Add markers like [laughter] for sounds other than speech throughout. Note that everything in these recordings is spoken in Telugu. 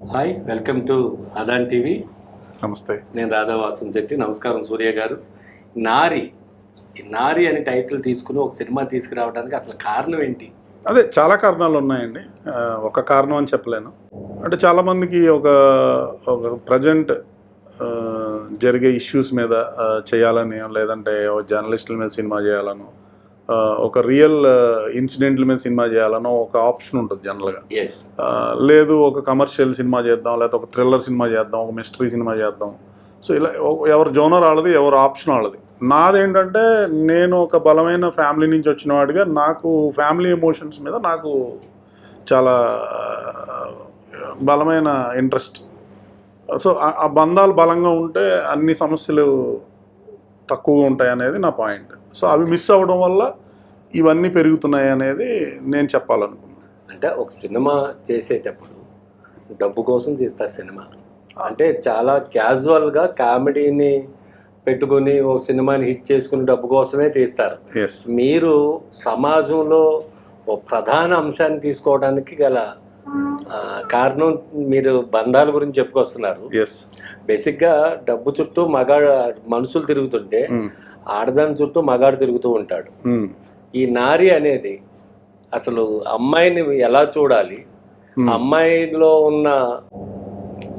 Hi welcome to Adaan TV నమస్తే. నేను రాధావాసం శెట్టి. నమస్కారం సూర్య గారు. నారి నారి అనే టైటిల్ తీసుకుని ఒక సినిమా తీసుకురావడానికి అసలు కారణం ఏంటి? అదే చాలా కారణాలు ఉన్నాయండి ఒక కారణం అని చెప్పలేను. అంటే చాలామందికి ఒక ఒక ప్రజెంట్ జరిగే ఇష్యూస్ మీద చేయాలని లేదంటే జర్నలిస్టుల మీద సినిమా చేయాలను ఒక రియల్ ఇన్సిడెంట్ల మీద సినిమా చేయాలనో ఒక ఆప్షన్ ఉంటుంది జనరల్గా. లేదు ఒక కమర్షియల్ సినిమా చేద్దాం లేకపోతే ఒక థ్రిల్లర్ సినిమా చేద్దాం ఒక మిస్టరీ సినిమా చేద్దాం. సో ఇలా ఎవ- ఎవరు జోనర్ వాళ్ళది ఎవరు ఆప్షన్ వాళ్ళది. నాదేంటంటే నేను ఒక బలమైన ఫ్యామిలీ నుంచి వచ్చిన వాడిగా నాకు ఫ్యామిలీ ఎమోషన్స్ మీద నాకు చాలా బలమైన ఇంట్రెస్ట్. సో ఆ- ఆ బంధాలు బలంగా ఉంటే అన్ని సమస్యలు తక్కువగా ఉంటాయి అనేది నా పాయింట్. సో అవి మిస్ అవ్వడం వల్ల ఇవన్నీ పెరుగుతున్నాయి అనేది నేను చెప్పాలనుకున్నాను. అంటే ఒక సినిమా చేసేటప్పుడు డబ్బు కోసం చేస్తారు సినిమా. అంటే చాలా క్యాజువల్గా కామెడీని పెట్టుకుని ఒక సినిమాని హిట్ చేసుకుని డబ్బు కోసమే తీస్తారు. మీరు సమాజంలో ఒక ప్రధాన అంశాన్ని తీసుకోవడానికి గల కారణం మీరు బంధాల గురించి చెప్పుకొస్తున్నారు. బేసిక్గా డబ్బు చుట్టూ మగాడు మనుషులు తిరుగుతుంటే ఆడదాని చుట్టూ మగాడు తిరుగుతూ ఉంటాడు. ఈ నారి అనేది అసలు అమ్మాయిని ఎలా చూడాలి అమ్మాయిలో ఉన్న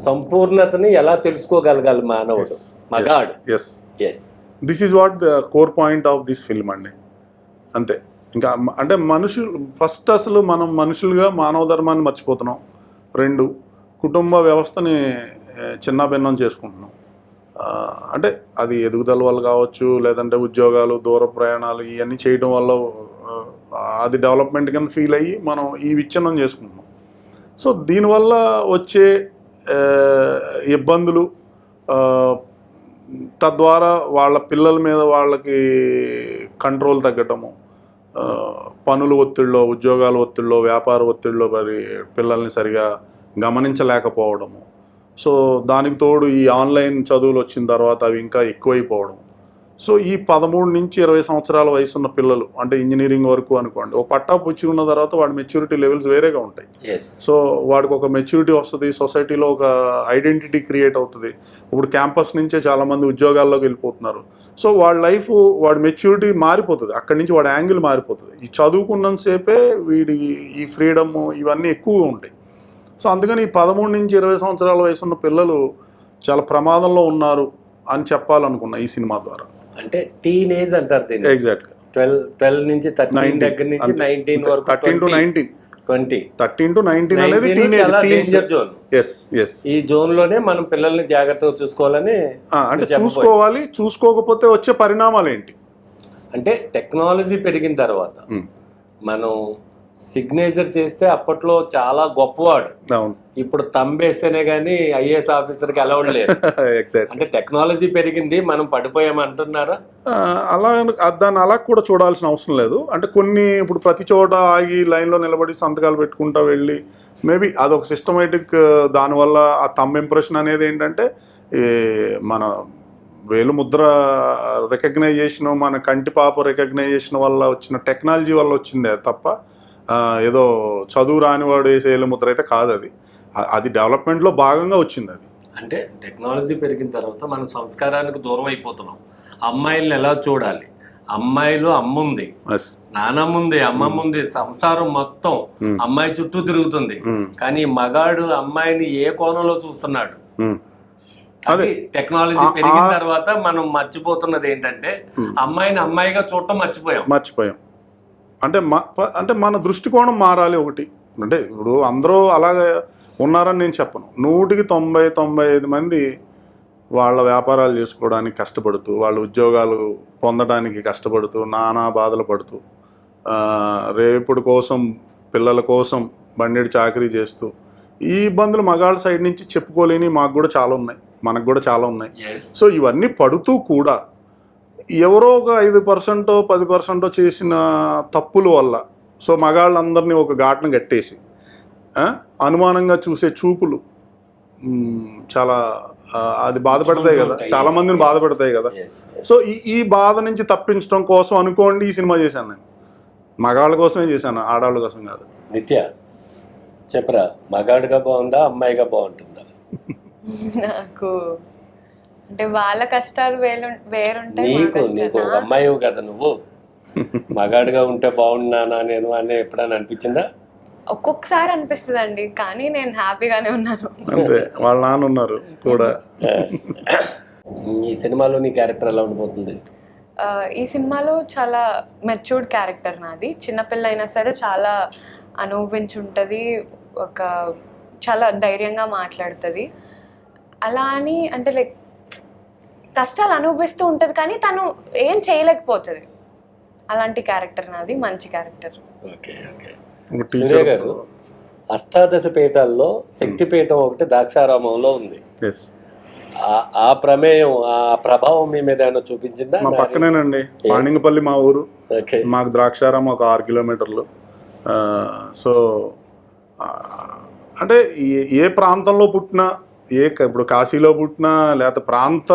సంపూర్ణతని ఎలా తెలుసుకోగలగాలి మానవుడు మగాడు? Yes yes this is what the core point of this film అండి. అంతే. ఇంకా అంటే మనుషులు ఫస్ట్ అసలు మనం మనుషులుగా మానవ ధర్మాన్ని మర్చిపోతున్నాం. రెండు కుటుంబ వ్యవస్థని చిన్న భిన్నం చేసుకుంటున్నాం. అంటే అది ఎదుగుదల వల్ల కావచ్చు లేదంటే ఉద్యోగాలు దూర ప్రయాణాలు ఇవన్నీ చేయడం వల్ల అది డెవలప్మెంట్ కింద ఫీల్ అయ్యి మనం ఈ విచ్ఛిన్నం చేసుకుంటున్నాం. సో దీనివల్ల వచ్చే ఇబ్బందులు తద్వారా వాళ్ళ పిల్లల మీద వాళ్ళకి కంట్రోల్ తగ్గటము పనుల ఒత్తిడిలో ఉద్యోగాల ఒత్తిడిలో వ్యాపార ఒత్తిడిలో మరి పిల్లల్ని సరిగా గమనించలేకపోవడము సో దానికి తోడు ఈ ఆన్లైన్ చదువులు వచ్చిన తర్వాత అవి ఇంకా ఎక్కువైపోవడం. సో ఈ పదమూడు నుంచి ఇరవై సంవత్సరాల వయసు ఉన్న పిల్లలు అంటే ఇంజనీరింగ్ వరకు అనుకోండి ఒక పట్టా పుచ్చి ఉన్న తర్వాత వాడి మెచ్యూరిటీ లెవెల్స్ వేరేగా ఉంటాయి. సో వాడికి ఒక మెచ్యూరిటీ వస్తుంది సొసైటీలో ఒక ఐడెంటిటీ క్రియేట్ అవుతుంది. ఇప్పుడు క్యాంపస్ నుంచే చాలామంది ఉద్యోగాల్లోకి వెళ్ళిపోతున్నారు. సో వాడి లైఫ్ వాడి మెచ్యూరిటీ మారిపోతుంది. అక్కడి నుంచి వాడి యాంగిల్ మారిపోతుంది. ఈ చదువుకున్నంతసేపే వీడి ఈ ఫ్రీడమ్ ఇవన్నీ ఎక్కువగా ఉంటాయి. సో అందుకని ఈ పదమూడు నుంచి ఇరవై సంవత్సరాల వయసు ఉన్న పిల్లలు చాలా ప్రమాదంలో ఉన్నారు అని చెప్పాలనుకున్నా ఈ సినిమా ద్వారా. అంటే టీన్ ఏజ్ అంటారు ఎగ్జాక్ట్గా ట్వెల్వ్ ట్వెల్వ్ నుంచి థర్టీన్ దగ్గర నుంచి నైన్టీన్ వరకు thirteen to nineteen twenty thirteen to nineteen అనేది teenage danger zone yes yes ఈ జోన్లోనే మనం పిల్లల్ని జాగ్రత్తగా చూసుకోవాలని అంటే. చూసుకోవాలి చూసుకోకపోతే వచ్చే పరిణామాలు ఏంటి? అంటే టెక్నాలజీ పెరిగిన తర్వాత మనం సిగ్నేచర్ చేస్తే అప్పట్లో చాలా గొప్పవాడు. ఇప్పుడు తంబేస్తేనే గానీ ఐఏఎస్ ఆఫీసర్కి అలౌడ్ లేదు. [laughs] అంటే టెక్నాలజీ పెరిగింది మనం పడిపోయామంటున్నారా అలా దాన్ని అలా కూడా చూడాల్సిన అవసరం లేదు. అంటే కొన్ని ఇప్పుడు ప్రతి చోట ఆగి లైన్లో నిలబడి సంతకాలు పెట్టుకుంటా వెళ్ళి మేబీ అదొక సిస్టమేటిక్ దానివల్ల ఆ తమ్ ఇంప్రెషన్ అనేది ఏంటంటే మన వేలు ముద్ర రికగ్నైజేషన్ మన కంటి పాప రికగ్నైజేషన్ వల్ల వచ్చిన టెక్నాలజీ వల్ల వచ్చిందే తప్ప ఏదో చదువు రానివాడు వేసే ముద్ర అయితే కాదు అది. అది డెవలప్మెంట్లో భాగంగా వచ్చింది అది. అంటే టెక్నాలజీ పెరిగిన తర్వాత మనం సంస్కారానికి దూరం అయిపోతున్నాం. అమ్మాయిల్ని ఎలా చూడాలి? అమ్మాయిలు అమ్ముంది ఎస్ నానమ్మ ఉంది అమ్మమ్మ ఉంది సంసారం మొత్తం Hmm. అమ్మాయి చుట్టూ తిరుగుతుంది. కానీ మగాడు అమ్మాయిని ఏ కోణంలో చూస్తున్నాడు? అది. టెక్నాలజీ పెరిగిన తర్వాత మనం మర్చిపోతున్నది ఏంటంటే Hmm. అమ్మాయిని అమ్మాయిగా చూడటం మర్చిపోయాం. మర్చిపోయాం. అంటే అంటే మన దృష్టికోణం మారాలి ఒకటి. అంటే ఇప్పుడు అందరూ అలాగే ఉన్నారని నేను చెప్పను. నూటికి తొంభై తొంభై ఐదు మంది వాళ్ళ వ్యాపారాలు చేసుకోవడానికి కష్టపడుతూ వాళ్ళ ఉద్యోగాలు పొందడానికి కష్టపడుతూ నానా బాధలు పడుతూ రేపుడు కోసం పిల్లల కోసం బండిడి చాకరీ చేస్తూ ఈ ఇబ్బందులు మగాళ్ళ సైడ్ నుంచి చెప్పుకోలేని మాకు కూడా చాలా ఉన్నాయి. మనకు కూడా చాలా ఉన్నాయి. సో ఇవన్నీ పడుతూ కూడా ఎవరో ఒక ఐదు పర్సెంటో పది పర్సెంటో చేసిన తప్పుల వల్ల సో మగాళ్ళందరినీ ఒక ఘాటను కట్టేసి అనుమానంగా చూసే చూపులు చాలా అది బాధపడతాయి కదా. చాలా మందిని బాధపడతాయి కదా. సో ఈ ఈ బాధ నుంచి తప్పించడం కోసం అనుకోండి ఈ సినిమా చేశాను నేను. మగాళ్ళ కోసమే చేశాను ఆడవాళ్ళ కోసం కాదు. నిత్య చెప్పరా మగాడిగా బాగుందా అమ్మాయిగా బాగుంటుందా? [laughs] నాకు అంటే వాళ్ళ కష్టాలు వేరు వేరుంటాయి నీకు అమ్మాయి కదా నువ్వు. [laughs] మగాడిగా ఉంటే బాగున్నానా నేను అని ఎప్పుడైనా అనిపించిందా? ఒక్కొక్కసారి అనిపిస్తుంది అండి కానీ నేను హ్యాపీగానే ఉన్నాను. అంతే వాళ్ళ నాన్న ఉన్నారు కూడా. ఈ సినిమాలో నీ క్యారెక్టర్ ఎలా ఉండిపోతుంది? ఆ, ఈ సినిమాలో చాలా మెచ్యూర్డ్ క్యారెక్టర్ నాది. చిన్నపిల్ల అయినా సరే చాలా అనుభవించుంటుంది ఒక చాలా ధైర్యంగా మాట్లాడుతుంది. అలా అని అంటే లైక్ కష్టాలు అనుభవిస్తూ ఉంటుంది కానీ తను ఏం చేయలేకపోతుంది. అలాంటి క్యారెక్టర్ నాది మంచి క్యారెక్టర్ సూర్య గారు అష్టాదశ పీఠాల్లో శక్తి పీఠం ఒకటి ద్రాక్షారామంలో ఉంది. ఎస్ ఆ- ఆ ప్రమేయం ఆ ప్రభావం మీ మీద ఏమైనా చూపించిందా? మా పక్కనేనండి. పాణింగపల్లి మా ఊరు. ఓకే. మాకు ద్రాక్షారం ఒక ఆరు కిలోమీటర్లు. సో అంటే ఏ ప్రాంతంలో పుట్టినా ఏ ఇప్పుడు కాశీలో పుట్టిన లేకపోతే ప్రాంత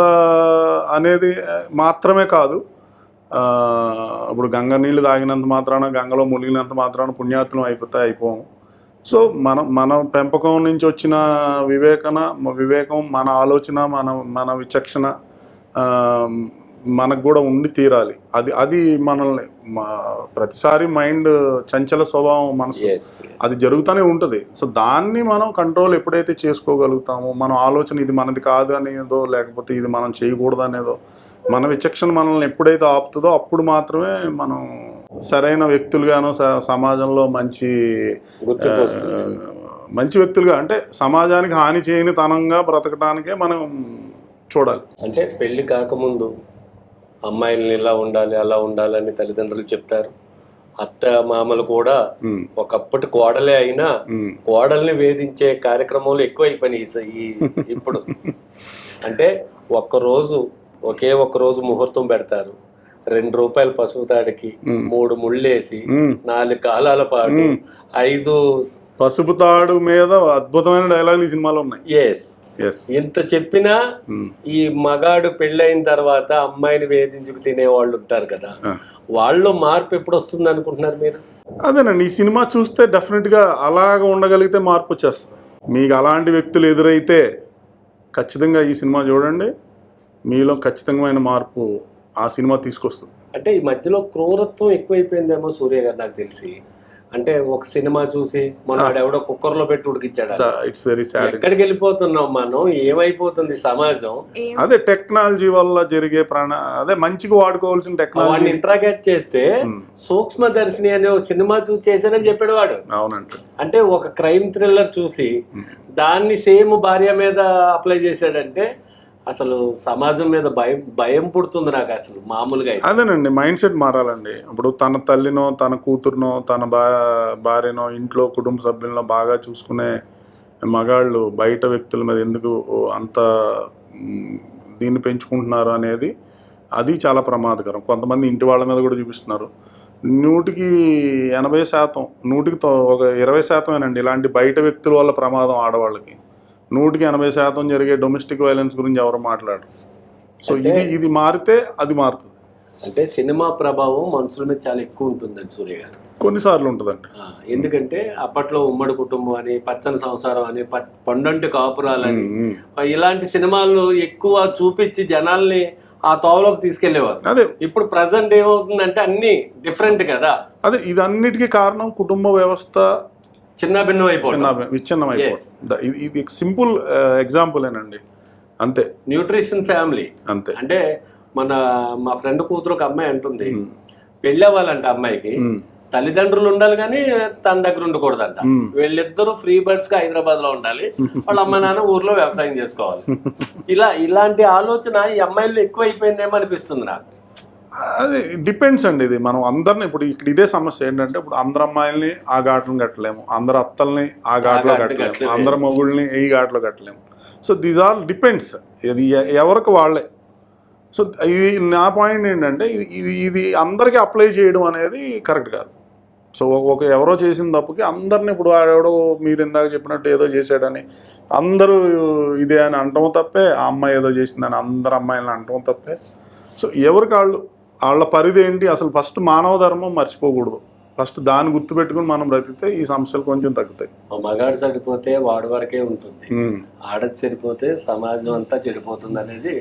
అనేది మాత్రమే కాదు. ఇప్పుడు గంగ నీళ్ళు తాగినంత మాత్రాన గంగలో మునిగినంత మాత్రాన పుణ్యాత్నం అయిపోతే అయిపోము సో మన మన పెంపకం నుంచి వచ్చిన వివేకన వివేకం మన ఆలోచన మన మన విచక్షణ మనకు కూడా ఉండి తీరాలి. అది అది మనల్ని ప్రతిసారి మైండ్ చంచల స్వభావం మనసు. అది జరుగుతూనే ఉంటుంది. సో దాన్ని మనం కంట్రోల్ ఎప్పుడైతే చేసుకోగలుగుతామో మన ఆలోచన ఇది మనది కాదు అనేదో లేకపోతే ఇది మనం చేయకూడదు అనేదో మన విచక్షణ మనల్ని ఎప్పుడైతే ఆపుతుందో అప్పుడు మాత్రమే మనం సరైన వ్యక్తులుగాను సమాజంలో మంచి మంచి వ్యక్తులుగా అంటే సమాజానికి హాని చేయని తనంగా బ్రతకడానికే మనం చూడాలి. అంటే పెళ్ళి కాకముందు అమ్మాయిల్ని ఇలా ఉండాలి అలా ఉండాలని తల్లిదండ్రులు చెప్తారు. అత్త మామలు కూడా ఒకప్పటి కోడలే అయినా కోడల్ని వేధించే కార్యక్రమాలు ఎక్కువ అయిపోయినాయి ఈ [laughs] ఇప్పుడు. అంటే ఒక్కరోజు ఒకే ఒక్క రోజు ముహూర్తం పెడతారు. రెండు రూపాయల పసుపు తాడికి. మూడు ముళ్ళేసి. నాలుగు కాలాల పాటు. ఐదు పసుపు తాడు మీద అద్భుతమైన డైలాగులు ఈ సినిమాలో ఉన్నాయి. ఎస్ ఎంత చెప్పినా ఈ మగాడు పెళ్ళైన తర్వాత అమ్మాయిని వేధించుకు తినే వాళ్ళు ఉంటారు కదా. వాళ్ళు మార్పు ఎప్పుడు వస్తుంది అనుకుంటున్నారు మీరు? అదేనండి ఈ సినిమా చూస్తే డెఫినెట్గా అలాగ ఉండగలిగితే మార్పు వచ్చేస్తుంది. మీకు అలాంటి వ్యక్తులు ఎదురైతే ఖచ్చితంగా ఈ సినిమా చూడండి. మీలో ఖచ్చితమైన మార్పు ఆ సినిమా తీసుకొస్తుంది. అంటే ఈ మధ్యలో క్రూరత్వం ఎక్కువైపోయిందేమో సూర్య గారు నాకు తెలిసి. అంటే ఒక సినిమా చూసి మన ఎవడో కుక్కర్లో పెట్టి ఉడికిచ్చాడు ఇట్స్ వెరీ సాడ్ ఎక్కడికి వెళ్ళిపోతున్నాం మనం? ఏమైపోతుంది సమాజం? అదే టెక్నాలజీ వల్ల జరిగే ప్రాణ అదే మంచిగా వాడుకోవాల్సిన టెక్నాలజీ. ఇంట్రాగేట్ చేస్తే సూక్ష్మ దర్శిని అనే ఒక సినిమా చూసి చేశానని చెప్పాడు వాడు. అంటే ఒక క్రైమ్ థ్రిల్లర్ చూసి. దాన్ని సేమ్ భార్య మీద అప్లై చేశాడంటే అసలు సమాజం మీద భయం భయం పుడుతుంది నాకు అసలు మామూలుగా అదేనండి మైండ్ సెట్ మారాలండి. ఇప్పుడు తన తల్లినో తన కూతురునో తన భార్యనో ఇంట్లో కుటుంబ సభ్యులను బాగా చూసుకునే మగాళ్ళు బయట వ్యక్తుల మీద ఎందుకు అంత దీన్ని పెంచుకుంటున్నారు అనేది అది చాలా ప్రమాదకరం. కొంతమంది ఇంటి వాళ్ళ మీద కూడా చూపిస్తున్నారు. నూటికి ఎనభై శాతం నూటికి ఒక ఇరవై శాతమేనండి. ఇలాంటి బయట వ్యక్తుల వల్ల ప్రమాదం ఆడవాళ్ళకి. నూటికి ఎనభై శాతం జరిగే డొమెస్టిక్ వైలెన్స్ గురించి ఎవరు మాట్లాడరు. సో ఇది ఇది మారితే అది మారుతుంది. అంటే సినిమా ప్రభావం మనుషుల మీద చాలా ఎక్కువ ఉంటుందండి సూర్య గారు. కొన్నిసార్లు ఉంటుందండి. ఎందుకంటే అప్పట్లో ఉమ్మడి కుటుంబం అని పచ్చని సంసారం అని పండంటి కాపురాలని. ఇలాంటి సినిమాలు ఎక్కువ చూపించి జనాల్ని ఆ తోవలోకి తీసుకెళ్ళేవారు. అదే. ఇప్పుడు ప్రజెంట్ ఏమవుతుందంటే అన్ని డిఫరెంట్ కదా. అదే ఇదన్నిటికీ కారణం కుటుంబ వ్యవస్థ చిన్న భిన్నం అయిపోతుంది చిన్న విచ్ఛిన్నం అయిపోతుంది ఇది సింపుల్ ఎగ్జాంపులేనండి అంతే. న్యూట్రిషన్ ఫ్యామిలీ అంతే. అంటే మన మా ఫ్రెండ్ కూతురు ఒక అమ్మాయి అంటుంది. పెళ్ళి అవ్వాలంట అమ్మాయికి. తల్లిదండ్రులు ఉండాలి కానీ తన దగ్గర ఉండకూడదంట. వీళ్ళిద్దరూ ఫ్రీ బర్డ్స్గా హైదరాబాద్లో ఉండాలి. [laughs] వాళ్ళ అమ్మ నాన్న ఊర్లో వ్యవసాయం చేసుకోవాలి. [laughs] ఇలా ఇలాంటి ఆలోచన ఈ అమ్మాయిల్లో ఎక్కువ అయిపోయిందేమో అనిపిస్తుంది నాకు. అది డిపెండ్స్ అండి ఇది. మనం అందరిని ఇప్పుడు ఇక్కడ ఇదే సమస్య ఏంటంటే ఇప్పుడు అందరు అమ్మాయిల్ని ఆ ఘాట్లను కట్టలేము. అందరు అత్తల్ని ఆ ఘాట్లో కట్టలేము. అందరు మొగుళ్ళని ఈ ఘాట్లో కట్టలేము. సో దీస్ ఆల్ డిపెండ్స్ ఇది ఎవరికి వాళ్ళే. సో ఇది నా పాయింట్ ఏంటంటే ఇది ఇది ఇది అందరికీ అప్లై చేయడం అనేది కరెక్ట్ కాదు. సో ఒక- ఒక ఎవరో చేసిన తప్పుకి అందరిని ఇప్పుడు ఆడెవడో మీరు ఇందాక చెప్పినట్టు ఏదో చేశాడని అందరూ ఇదే అని అంటం తప్పే ఆ అమ్మాయి ఏదో చేసిందని అందరు అమ్మాయిలను అంటం తప్పే. సో ఎవరికి వాళ్ళు వాళ్ళ పరిధి ఏంటి? అసలు ఫస్ట్ మానవ ధర్మం మర్చిపోకూడదు. ఫస్ట్ దాన్ని గుర్తుపెట్టుకుని మనం బ్రతికితే ఈ సమస్యలు కొంచెం తగ్గుతాయి. మగాడు సరిపోతే వాడి వరకే ఉంటుంది. ఆడది సరిపోతే సమాజం అంతా చెడిపోతుంది అనేది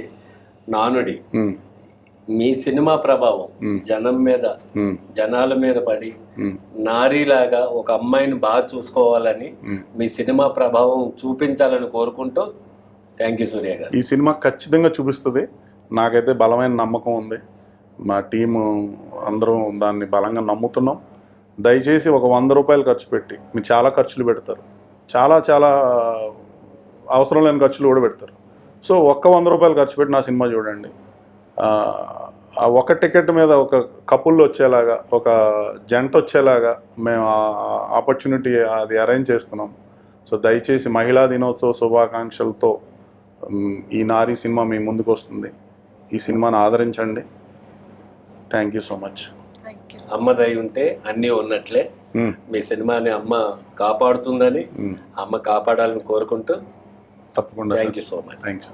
నానుడి మీ సినిమా ప్రభావం. జనం మీద జనాల మీద పడి నారీలాగా ఒక అమ్మాయిని బాగా చూసుకోవాలని. మీ సినిమా ప్రభావం చూపించాలని కోరుకుంటూ థ్యాంక్ యూ సూర్య గారు. ఈ సినిమా ఖచ్చితంగా చూపిస్తుంది. నాకైతే బలమైన నమ్మకం ఉంది. మా టీము అందరం దాన్ని బలంగా నమ్ముతున్నాం. దయచేసి ఒక వంద రూపాయలు ఖర్చు పెట్టి మీరు చాలా ఖర్చులు పెడతారు. చాలా చాలా అవసరం లేని ఖర్చులు కూడా పెడతారు. సో ఒక్క వంద రూపాయలు ఖర్చు పెట్టి నా సినిమా చూడండి. ఆ, ఒక టికెట్ మీద ఒక కపుల్ వచ్చేలాగా ఒక జంట వచ్చేలాగా మేము ఆపర్చునిటీ అది అరేంజ్ చేస్తున్నాం. సో దయచేసి మహిళా దినోత్సవ శుభాకాంక్షలతో ఈ నారీ సినిమా మీ ముందుకు వస్తుంది ఈ సినిమాను ఆదరించండి. Thank you so much thank you అమ్మ దయ ఉంటే అన్నీ ఉన్నట్లే. మీ సినిమాని అమ్మ కాపాడుతుందని అమ్మ కాపాడాలని కోరుకుంటూ తప్పకుండా thank you so much thanks